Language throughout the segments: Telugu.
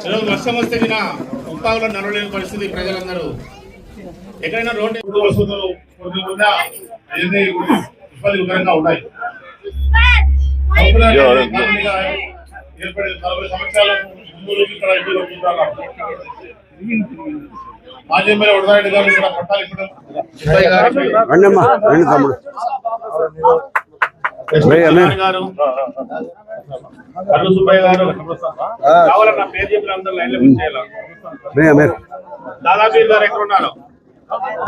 ఈరోజు వర్షం వస్తే దిన ఉప్పాగులో నడవలేని పరిస్థితి ప్రజలందరూ ఎక్కడైనా రోడ్డు వసతులు ఇబ్బందికరంగా ఉన్నాయి ఏర్పడిన నలభై సంవత్సరాల వరదారెడ్డి గారు ఇక్కడ పట్టాలు ఇవ్వడం. సుబ్బయ్య గారు రండమ్మా రండి తమ్ముడు. భయ్యా, సుబ్బయ్య మే- గారు. కర్రు సుబ్బయ్య గారు. కావాలన్న పేరు చెప్పిన అందరూ లైన్లో చేయాలి మీరు మీరు దాదాపీర్ గారు ఎక్కడ ఉన్నారు?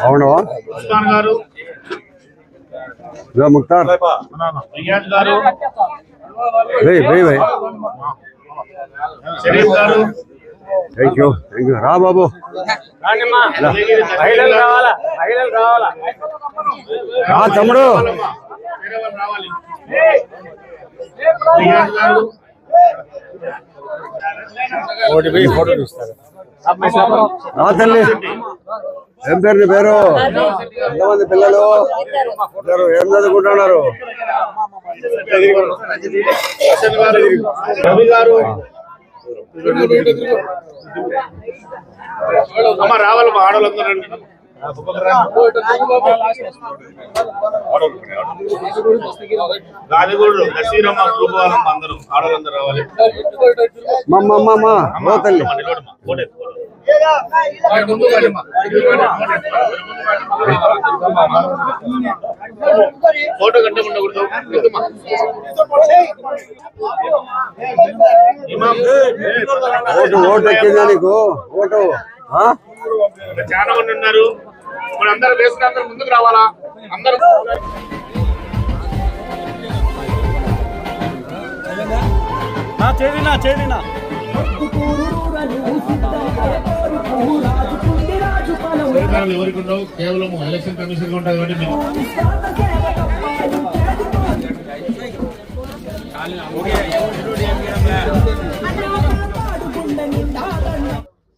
అవునవా ఉస్మాన్ గారు. ఇదో ముక్తార్. రియాజ్ గారు. వెయ్యి వెయ్యి వెయ్యి షరీఫ్ గారు. థ్యాంక్ యూ థ్యాంక్ యూ రా బాబు. రా తమ్ముడు. రావాలి రియాజ్ గారు రా తల్లి. ఏం పేరు నీ పేరు? ఎంతమంది పిల్లలు? ఇద్దరు ఏం చదువుకుంటున్నారు? అమ్మ రావాలి మా ఆడవాళ్ళందరూ. గాదిగూడు నసీరమ్మ అందరూ ఆడవాళ్ళందరూ రావాలి. తల్లి. ఫోటో కంటే ఉండకూడదు ఓటు నీకు? ఓటు చాలా మంది ఉన్నారు. ఇప్పుడు అందరూ వేసుకుని అందరూ ముందుకు రావాలా? అందరూ చేరినా చేరినా అధికారాలు ఎవరికి ఉండవు? కేవలం ఎలక్షన్ కమిషన్ ఉంటాయి కాబట్టి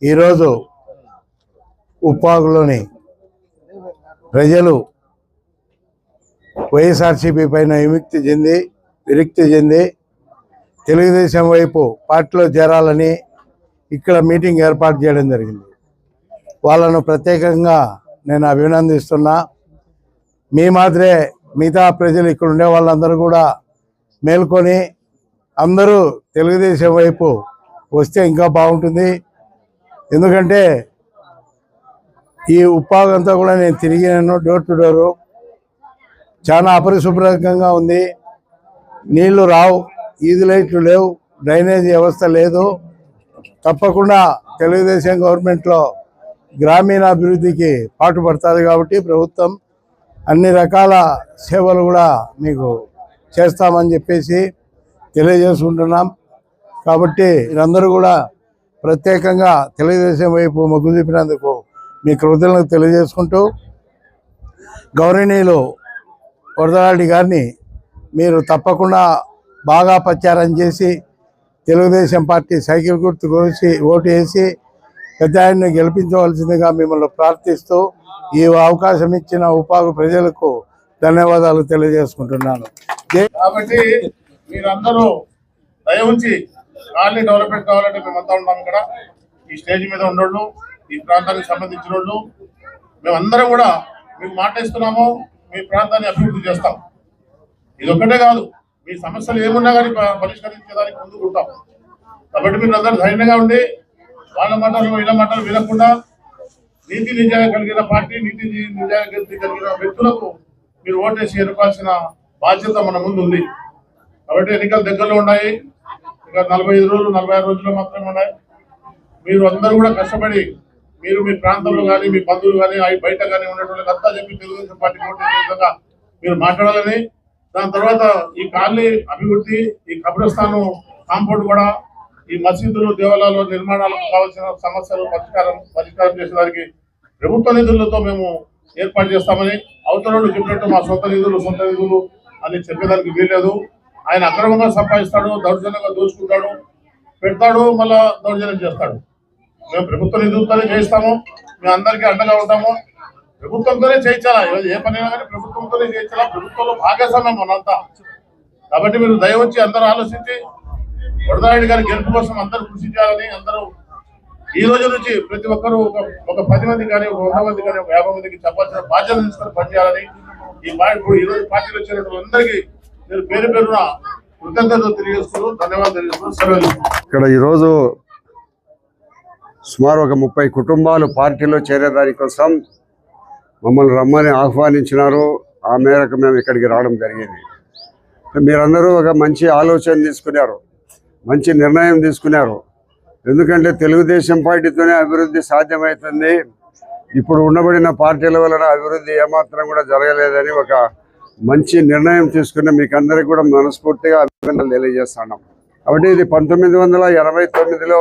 ఈరోజు ఉప్పాగులోని ప్రజలు వైఎస్ఆర్సీపీ పైన విముక్తి చెంది విరక్తి చెంది తెలుగుదేశం వైపు పార్టీలో చేరాలని ఇక్కడ మీటింగ్ ఏర్పాటు చేయడం జరిగింది. వాళ్ళను ప్రత్యేకంగా నేను అభినందిస్తున్నా. మీ మాదిరే మిగతా ప్రజలు ఇక్కడ ఉండే వాళ్ళందరూ కూడా మేల్కొని అందరూ తెలుగుదేశం వైపు వస్తే ఇంకా బాగుంటుంది. ఎందుకంటే ఈ ఉప్పాగంతా కూడా నేను తిరిగినాను డోర్ టు డోరు. చాలా అపరిశుభ్రంగా ఉంది. నీళ్ళు రావు ఈది లైట్లు లేవు డ్రైనేజీ వ్యవస్థ లేదు. తప్పకుండా తెలుగుదేశం గవర్నమెంట్లో గ్రామీణాభివృద్ధికి పాటుపడుతుంది కాబట్టి ప్రభుత్వం అన్ని రకాల సేవలు కూడా మీకు చేస్తామని చెప్పేసి తెలియజేసుకుంటున్నాం. కాబట్టి మీరందరూ కూడా ప్రత్యేకంగా తెలుగుదేశం వైపు మొగ్గు చూపినందుకు మీ కృతజ్ఞతలు తెలియజేసుకుంటూ గౌరవనీయులు వరదలాడి గారిని మీరు తప్పకుండా బాగా ప్రచారం చేసి తెలుగుదేశం పార్టీ సైకిల్ గుర్తు కోసి ఓటు వేసి పెద్ద ఆయన్ని గెలిపించవలసిందిగా మిమ్మల్ని ప్రార్థిస్తూ ఈ అవకాశం ఇచ్చిన ఉపాధి ప్రజలకు ధన్యవాదాలు తెలియజేసుకుంటున్నాను. కాబట్టి మీరందరూ దయ ఉంచి కాలనీ డెవలప్మెంట్ కావాలంటే మేమంతా ఉన్నాం ఇక్కడ. ఈ స్టేజ్ మీద ఉన్నోళ్ళు ఈ ప్రాంతానికి సంబంధించిన వాళ్ళు మేమందరం కూడా మీకు మాట ఇస్తున్నాము మీ ప్రాంతాన్ని అభివృద్ధి చేస్తాం. ఇది ఒక్కటే కాదు మీ సమస్యలు ఏమున్నా కానీ పరిష్కరించేదానికి ముందుకుంటాం ముందుకు కాబట్టి మీరు అందరూ ధైర్యంగా ఉండి వాళ్ళ మాటలు ఇలా మాటలు వినకుండా నీతి నిజాయితీ కలిగిన పార్టీ నీతి నిజాయ కలిగిన వ్యక్తులకు మీరు ఓటేసి ఎన్నుకోవాల్సిన బాధ్యత మన ముందు ఉంది. కాబట్టి ఎన్నికలు దగ్గరలో ఉన్నాయి. ఇక నలభై ఐదు రోజులు నలభై ఆరు రోజులు మాత్రమే ఉన్నాయి. మీరు అందరూ కూడా కష్టపడి మీరు మీ ప్రాంతంలో కానీ మీ బంధువులు కానీ అవి బయట కానీ ఉన్నటువంటి అంతా చెప్పి తెలుగుదేశం పార్టీ ఓటేసే విధంగా మీరు మాట్లాడాలని. దాని తర్వాత ఈ కాలనీ అభివృద్ధి ఈ కబ్రస్థానం కాంపౌండ్ కూడా ఈ మసీదులు దేవాలయాలు నిర్మాణాలకు కావాల్సిన సమస్యలు పరిష్కారం పరిష్కారం చేసేదానికి ప్రభుత్వ నిధులతో మేము ఏర్పాటు చేస్తామని అవతల చెప్పినట్టు మా సొంత నిధులు సొంత నిధులు అని చెప్పేదానికి వీల్లేదు. ఆయన అక్రమంగా సంపాదిస్తాడు దౌర్జన్యంగా దోచుకుంటాడు పెడతాడు మళ్ళా దౌర్జన్యం చేస్తాడు. మేము ప్రభుత్వ నిధులతోనే చేయిస్తాము మేము అందరికీ అండగా ఉంటాము. ప్రభుత్వంతోనే చేయించాలా? ఏ పని అయినా కానీ ప్రభుత్వంతోనే చేయించాలా? ప్రభుత్వంలో భాగస్వామ్యం మనంతా. కాబట్టి మీరు దయ వచ్చి అందరూ ఆలోచించి వరదారెడ్డి గారి గెలుపు కోసం అందరూ కృషి చేయాలని అందరూ ఈ రోజు నుంచి ప్రతి ఒక్కరూ ఒక ఒక పది మంది కానీ ఒక వంద మంది కానీ ఒక యాభై మందికి చెప్పాల్సిన బాధ్యత తీసుకొని పనిచేయాలని ఈ పార్టీ ఇప్పుడు ఈ రోజు పార్టీలో వచ్చినటువంటి అందరికీ నేను పేరు పేరున కృతజ్ఞతలు తెలియజేస్తూ ధన్యవాదాలు తెలియజేస్తూ ఇక్కడ ఈరోజు సుమారు ఒక ముప్పై కుటుంబాలు పార్టీలో చేరేదాని కోసం మమ్మల్ని రమ్మని ఆహ్వానించినారు. ఆ మేరకు మేము ఇక్కడికి రావడం జరిగింది. మీరందరూ ఒక మంచి ఆలోచన తీసుకున్నారు. మంచి నిర్ణయం తీసుకున్నారు. ఎందుకంటే తెలుగుదేశం పార్టీతోనే అభివృద్ధి సాధ్యమవుతుంది ఇప్పుడు ఉండబడిన పార్టీల వలన అభివృద్ధి ఏమాత్రం కూడా జరగలేదని ఒక మంచి నిర్ణయం తీసుకుని మీకు అందరికీ కూడా మనస్ఫూర్తిగా అభినందనలు తెలియజేస్తున్నాం. కాబట్టి ఇది పంతొమ్మిది వందల ఎనభై తొమ్మిదిలో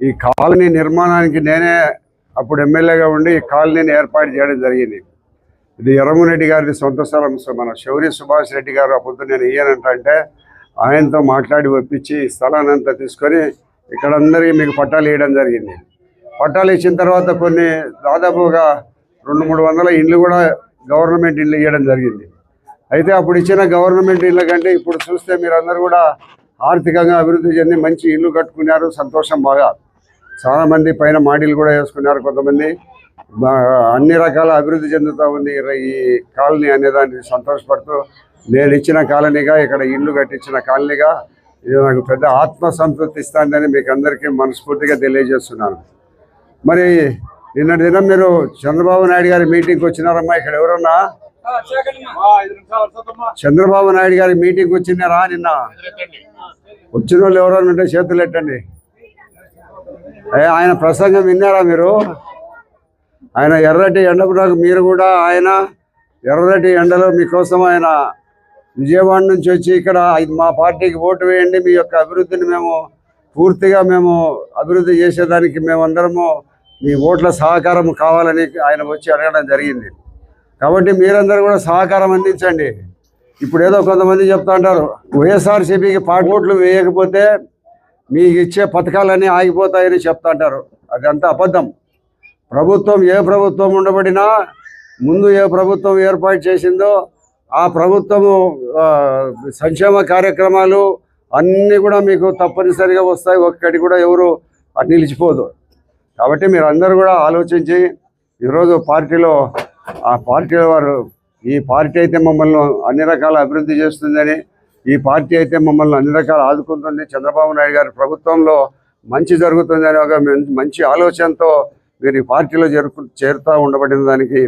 ఈ కాలనీ నిర్మాణానికి నేనే అప్పుడు ఎమ్మెల్యేగా ఉండి ఈ కాలనీని ఏర్పాటు చేయడం జరిగింది. ఇది ఎర్రమరెడ్డి గారి సొంత స్థలం మన శౌరి సుభాష్ రెడ్డి గారు అప్పుడు నేను ఇయ్యనంట ఆయనతో మాట్లాడి ఒప్పించి ఈ స్థలాన్ని అంతా తీసుకొని ఇక్కడ అందరికీ మీకు పట్టాలు ఇవ్వడం జరిగింది. పట్టాలు ఇచ్చిన తర్వాత కొన్ని దాదాపుగా రెండు మూడు వందల ఇండ్లు కూడా గవర్నమెంట్ ఇండ్లు ఇవ్వడం జరిగింది. అయితే అప్పుడు ఇచ్చిన గవర్నమెంట్ ఇళ్ళ కంటే ఇప్పుడు చూస్తే మీరందరూ కూడా ఆర్థికంగా అభివృద్ధి చెంది మంచి ఇల్లు కట్టుకున్నారు సంతోషం బాగా. చాలామంది పైన మాడీలు కూడా వేసుకున్నారు కొంతమంది. అన్ని రకాల అభివృద్ధి చెందుతూ ఉంది ఈ- ఈ కాలనీ అనే దాన్ని సంతోషపడుతూ నేను ఇచ్చిన కాలనీగా ఇక్కడ ఇల్లు కట్టించిన కాలనీగా ఇది నాకు పెద్ద ఆత్మ సంతృప్తి ఇస్తుందని మీకు అందరికీ మనస్ఫూర్తిగా తెలియజేస్తున్నాను. మరి నిన్నటి దినం మీరు చంద్రబాబు నాయుడు గారి మీటింగ్కి వచ్చినారమ్మా ఇక్కడ ఎవరన్నా? చంద్రబాబు నాయుడు గారి మీటింగ్ వచ్చినారా నిన్న? వచ్చిన వాళ్ళు ఎవరైనా ఉంటే చేతులు ఎట్టండి. ఆయన ప్రసంగం విన్నారా మీరు? ఆయన ఎర్రటి ఎండకు మీరు కూడా ఆయన ఎర్రటి ఎండలో మీకోసం ఆయన విజయవాడ నుంచి వచ్చి ఇక్కడ మా పార్టీకి ఓటు వేయండి మీ యొక్క అభివృద్ధిని మేము పూర్తిగా మేము అభివృద్ధి చేసేదానికి మేమందరము మీ ఓట్ల సహకారం కావాలని ఆయన వచ్చి అడగడం జరిగింది. కాబట్టి మీరందరూ కూడా సహకారం అందించండి. ఇప్పుడు ఏదో కొంతమంది చెప్తా ఉంటారు వైఎస్ఆర్సీపీకి పాట ఓట్లు వేయకపోతే మీకు ఇచ్చే పథకాలన్నీ ఆగిపోతాయని చెప్తా అంటారు అదంతా అబద్ధం. ప్రభుత్వం ఏ ప్రభుత్వం ఉండబడినా ముందు ఏ ప్రభుత్వం ఏర్పాటు చేసిందో ఆ ప్రభుత్వము సంక్షేమ కార్యక్రమాలు అన్నీ కూడా మీకు తప్పనిసరిగా వస్తాయి. ఒక్కటి కూడా ఎవరు నిలిచిపోదు. కాబట్టి మీరు అందరూ కూడా ఆలోచించి ఈరోజు పార్టీలో ఆ పార్టీ వారు ఈ పార్టీ అయితే మమ్మల్ని అన్ని రకాల అభివృద్ధి చేస్తుందని ఈ పార్టీ అయితే మమ్మల్ని అన్ని రకాల ఆదుకుంటుంది. చంద్రబాబు నాయుడు గారి ప్రభుత్వంలో మంచి జరుగుతుందని ఒక మంచి ఆలోచనతో మీరు ఈ పార్టీలో చేరుకు చేరుతూ ఉండబడిన దానికి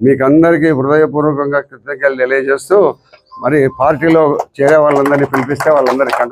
మీకు అందరికీ హృదయపూర్వకంగా కృతజ్ఞతలు తెలియజేస్తూ మరి పార్టీలో చేరే వాళ్ళందరినీ పిలిపిస్తే వాళ్ళందరికీ